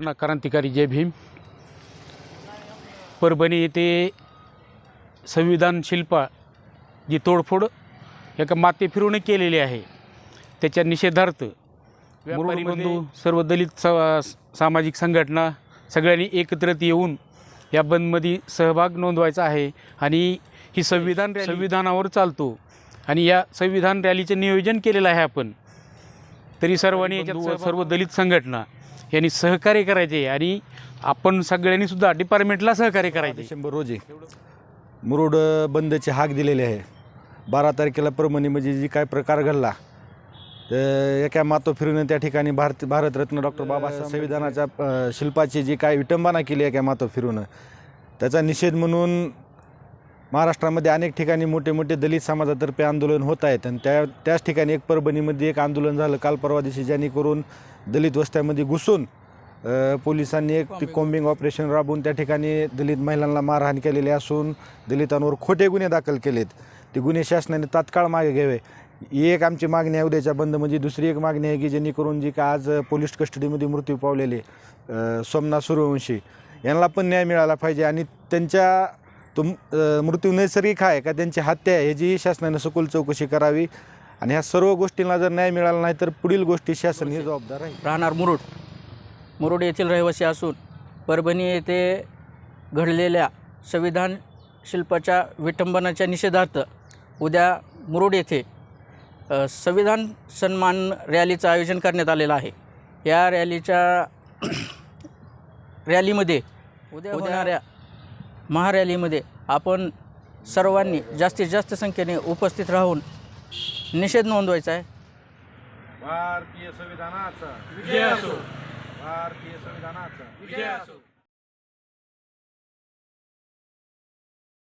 सर्वांना क्रांतिकारी जय भीम. परभणी येथे संविधान शिल्पा जी तोडफोड एका माते फिरून केलेली आहे. त्याच्या निषेधार्थ व्यापारी बंधू सर्व दलित सा सामाजिक संघटना सगळ्यांनी एकत्रित येऊन या बंदमध्ये सहभाग नोंदवायचा आहे आणि ही संविधान संविधानावर चालतो आणि या संविधान रॅलीचं नियोजन केलेलं आहे आपण. तरी सर्वांनी सर्व दलित संघटना यांनी सहकार्य करायचे आणि आपण सगळ्यांनी सुद्धा डिपार्टमेंटला सहकार्य करायचे. डिसेंबर रोजी. मुरुड बंदची हाक दिलेली आहे. बारा तारखेला परभणीमध्ये म्हणजे जी काय प्रकार घडला तर एका मातो फिरून त्या ठिकाणी भारत भारतरत्न डॉक्टर बाबासाहेब संविधानाच्या शिल्पाची जी काय विटंबना केली एका मातो फिरून त्याचा निषेध म्हणून महाराष्ट्रामध्ये अनेक ठिकाणी मोठे मोठे दलित समाजातर्फे आंदोलन होत आहेत आणि त्या त्याच ठिकाणी एक परभणीमध्ये एक आंदोलन झालं. काल परवा दिवशी जेणेकरून दलित वस्त्यामध्ये घुसून पोलिसांनी एक ती कॉम्बिंग ऑपरेशन राबवून त्या ठिकाणी दलित महिलांना मारहाण केलेली असून दलितांवर खोटे गुन्हे दाखल केलेत. ते गुन्हे शासनाने तात्काळ मागे घ्यावे. ही एक आमची मागणी आहे. उद्याच्या बंद म्हणजे दुसरी एक मागणी आहे की जेणेकरून जी का आज पोलीस कस्टडीमध्ये मृत्यू पावलेले सोमनाथ सूर्यवंशी यांना पण न्याय मिळाला पाहिजे आणि त्यांच्या तो मृत्यू नैसर्गिक आहे का त्यांची हत्या आहे ह्याची शासनाने सखोल चौकशी करावी आणि ह्या सर्व गोष्टींना जर न्याय मिळाला नाही तर पुढील गोष्टी शासन हे जबाबदार आहे. राहणार मुरुड. मुरुड येथील रहिवासी असून परभणी येथे घडलेल्या संविधान शिल्पाच्या विटंबनाच्या निषेधार्थ उद्या मुरुड येथे संविधान सन्मान रॅलीचं आयोजन करण्यात आलेलं आहे. या रॅलीच्या रॅलीमध्ये उद्या होणाऱ्या महारॅलीमध्ये आपण सर्वांनी जास्तीत जास्त संख्येने उपस्थित राहून निषेध नोंदवायचा आहे. भारतीय संविधानाचा. विजय असो. भारतीय संविधानाचा. विजय असो.